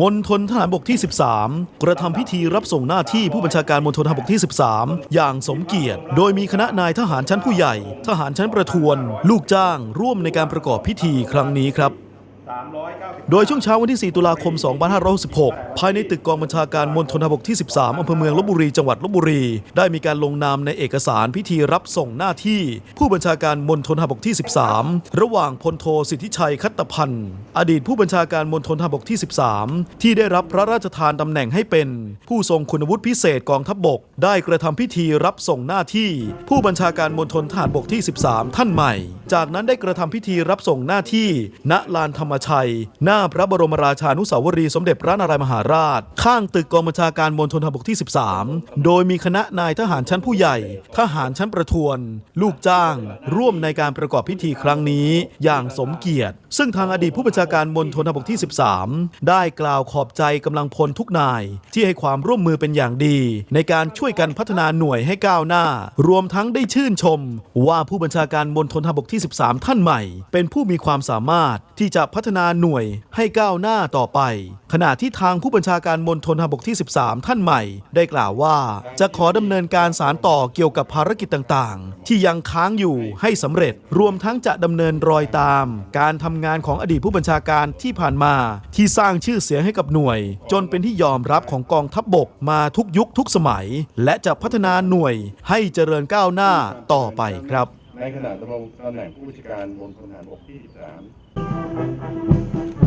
มณฑลทหารบกที่ 13 กระทำพิธีรับส่งหน้าที่ผู้บัญชาการมณฑลทหารบกที่ 13 อย่างสมเกียรติ โดยมีคณะนายทหารชั้นผู้ใหญ่ ทหารชั้นประทวน ลูกจ้าง ร่วมในการประกอบพิธีครั้งนี้ครับ โดยช่วงเช้าวันที่ 4 ตุลาคม 2566 ภายในตึกกองบัญชาการมณฑลทบกที่ 13 อำเภอเมืองลบบุรี จังหวัดลบบุรี ได้มีการลงนามในเอกสารพิธีรับส่งหน้าที่ ผู้บัญชาการมณฑลทบกที่ 13 ระหว่างพลโทสิทธิชัยคัตพันธ์ อดีตผู้บัญชาการมณฑลทบกที่ 13 ที่ได้รับพระราชทานตำแหน่งให้เป็น ผู้ทรงคุณวุฒิพิเศษกองทัพบกได้กระทำพิธีรับส่งหน้าที่ ผู้บัญชาการมณฑลทหารบกที่ 13 ท่านใหม่ จากนั้นได้กระทำพิธีรับส่งหน้าที่ ณลานธรรมชัย หน้าพระบรมราชานุสาวรีสมเด็จพระนารายมหาราช ข้างตึกกองบัญชาการมณฑลทหารบกที่ 13 โดยมีคณะนายทหารชั้นผู้ใหญ่ ทหารชั้นประทวน ลูกจ้าง ร่วมในการประกอบพิธีครั้งนี้ อย่างสมเกียรติ ซึ่งทางอดีตผู้บัญชาการมณฑลทหารบกที่ 13 ได้กล่าวขอบใจกำลังพลทุกนาย ที่ให้ความร่วมมือเป็นอย่างดี ในการช่วช่วยกันพัฒนาหน่วยให้ก้าวหน้า รวมทั้งได้ชื่นชม ว่าผู้บัญชาการมณฑลทหารบกที่ 13 ท่านใหม่ เป็นผู้มีความสามารถที่จะพัฒนาหน่วยให้ก้าวหน้าต่อไป ขณะที่ทางผู้บัญชาการมณฑลทหารบกที่ 13 ท่านใหม่ ได้กล่าวว่า จะขอดำเนินการสารต่อเกี่ยวกับภารกิจต่างๆ ที่ยังค้างอยู่ให้สำเร็จ รวมทั้งจะดำเนินรอยตาม การทำงานของอดีตผู้บัญชาการที่ผ่านมา ที่สร้างชื่อเสียงให้กับหน่วย จนเป็นที่ยอมรับของกองทัพบบกมาทุกยุคทุกสมัย และจะพัฒนาหน่วยให้เจริญก้าวหน้าต่อไปครับ ในขณะดำรงตำแหน่งผู้บัญชาการมณฑลทหารบกที่ 13